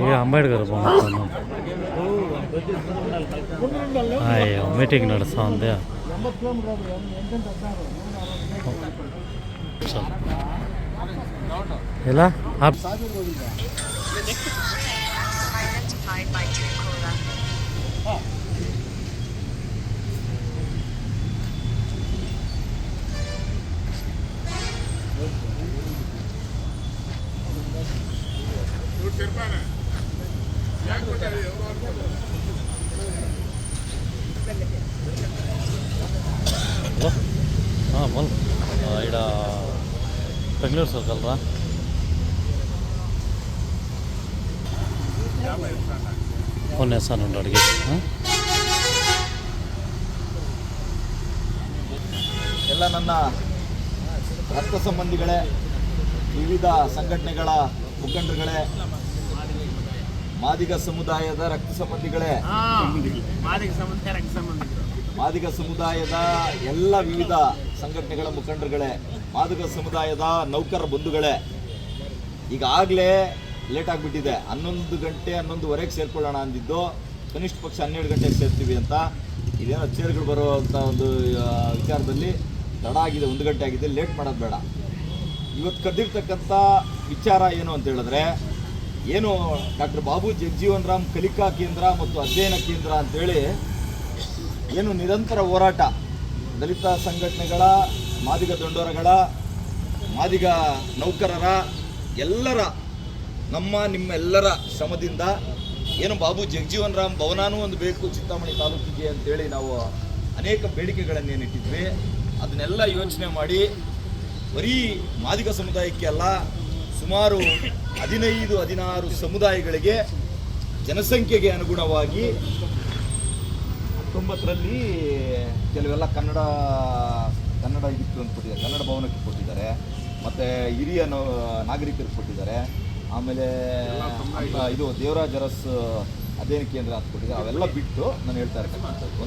ಏ ಅಂಬೇಡ್ಕರ್ ಬೊಮ್ಮ ಅಯ್ಯೋ ಮೀಟಿಂಗ್ ನಡೆಸೋ ಅಂದೆ. ಇಲ್ಲ Thank you. ತೀರ್ಮಾನ ಯಾಕೆ ಕೊಟ್ಟಾರೆ ಹಲೋ? ಹಾಂ ಬಂದು ಈಡ ಬೆಂಗಳೂರು ಸರ್ಕಲ್ ರಾ? ಫೋನ್ ಹೆಸರು ನೋಡಿ ಅಡುಗೆ. ಹಾಂ? ಎಲ್ಲ ನನ್ನ ರಕ್ತ ಸಂಬಂಧಿಗಳೇ ವಿವಿಧ ಸಂಘಟನೆಗಳ ಮುಖಂಡರುಗಳೇ ಮಾದಿಗ ಸಮುದಾಯದ ರಕ್ತ ಸಂಬಂಧಿಗಳೇ. ಮಾದಿಗ ಸಮುದಾಯ ರಕ್ತ ಸಂಬಂಧಿಗಳು. ಮಾದಿಗ ಸಮುದಾಯದ ಎಲ್ಲ ವಿವಿಧ ಸಂಘಟನೆಗಳ ಮುಖಂಡರುಗಳೇ ಮಾದಿಗ ಸಮುದಾಯದ ನೌಕರ ಬಂಧುಗಳೇ ಈಗಾಗಲೇ ಲೇಟ್ ಆಗಿಬಿಟ್ಟಿದೆ. ಹನ್ನೊಂದು ಗಂಟೆ ಹನ್ನೊಂದುವರೆಗೆ ಸೇರ್ಕೊಳ್ಳೋಣ ಅಂದಿದ್ದು ಕನಿಷ್ಠ ಪಕ್ಷ ಹನ್ನೆರಡು ಗಂಟೆಗೆ ಸೇರ್ತೀವಿ ಅಂತ. ಇದೇನೋ ಚೇರ್ಗಳು ಬರುವಂಥ ಒಂದು ವಿಚಾರದಲ್ಲಿ ತಡ ಆಗಿದೆ ಒಂದು ಗಂಟೆ ಆಗಿದೆ ಲೇಟ್ ಮಾಡೋದು ಬೇಡ. ಇವತ್ತು ಕದ್ದಿರ್ತಕ್ಕಂಥ ವಿಚಾರ ಏನು ಅಂತ ಹೇಳಿದ್ರೆ ಏನು ಡಾಕ್ಟರ್ ಬಾಬು ಜಗಜೀವನ್ ರಾಮ್ ಕಲಿಕಾ ಕೇಂದ್ರ ಮತ್ತು ಅಧ್ಯಯನ ಕೇಂದ್ರ ಅಂತೇಳಿ ಏನು ನಿರಂತರ ಹೋರಾಟ, ದಲಿತ ಸಂಘಟನೆಗಳ, ಮಾದಿಗ ದಂಡೋರಗಳ, ಮಾದಿಗ ನೌಕರರ, ಎಲ್ಲರ, ನಮ್ಮ ನಿಮ್ಮೆಲ್ಲರ ಶ್ರಮದಿಂದ ಏನು ಬಾಬು ಜಗಜೀವನ್ ರಾಮ್ ಭವನಾನೂ ಒಂದು ಬೇಕು ಚಿತ್ತಾಮಣಿ ತಾಲೂಕಿಗೆ ಅಂತೇಳಿ ನಾವು ಅನೇಕ ಬೇಡಿಕೆಗಳನ್ನೇನು ಇಟ್ಟಿದ್ವಿ ಅದನ್ನೆಲ್ಲ ಯೋಚನೆ ಮಾಡಿ, ಬರೀ ಮಾದಿಗ ಸಮುದಾಯಕ್ಕೆ ಅಲ್ಲ, ಸುಮಾರು ಹದಿನೈದು ಹದಿನಾರು ಸಮುದಾಯಗಳಿಗೆ ಜನಸಂಖ್ಯೆಗೆ ಅನುಗುಣವಾಗಿ ಹತ್ತೊಂಬತ್ತರಲ್ಲಿ ಕೆಲವೆಲ್ಲ ಕನ್ನಡ ಕನ್ನಡ ಇದಕ್ಕೆ ಅಂತ ಕೊಟ್ಟಿದ್ದಾರೆ ಕನ್ನಡ ಭವನಕ್ಕೆ ಕೊಟ್ಟಿದ್ದಾರೆ. ಮತ್ತು ಹಿರಿಯ ನಾಗರಿಕರಿಗೆ ಕೊಟ್ಟಿದ್ದಾರೆ. ಆಮೇಲೆ ಇದು. ದೇವರಾಜರಸ್ ಅರಸ್ ಅಧ್ಯಯನ ಕೇಂದ್ರ ಅಂತ ಕೊಟ್ಟಿದ್ದಾರೆ. ಅವೆಲ್ಲ ಬಿಟ್ಟು ನಾನು ಹೇಳ್ತಾ ಇರ್ತಕ್ಕಂಥದ್ದು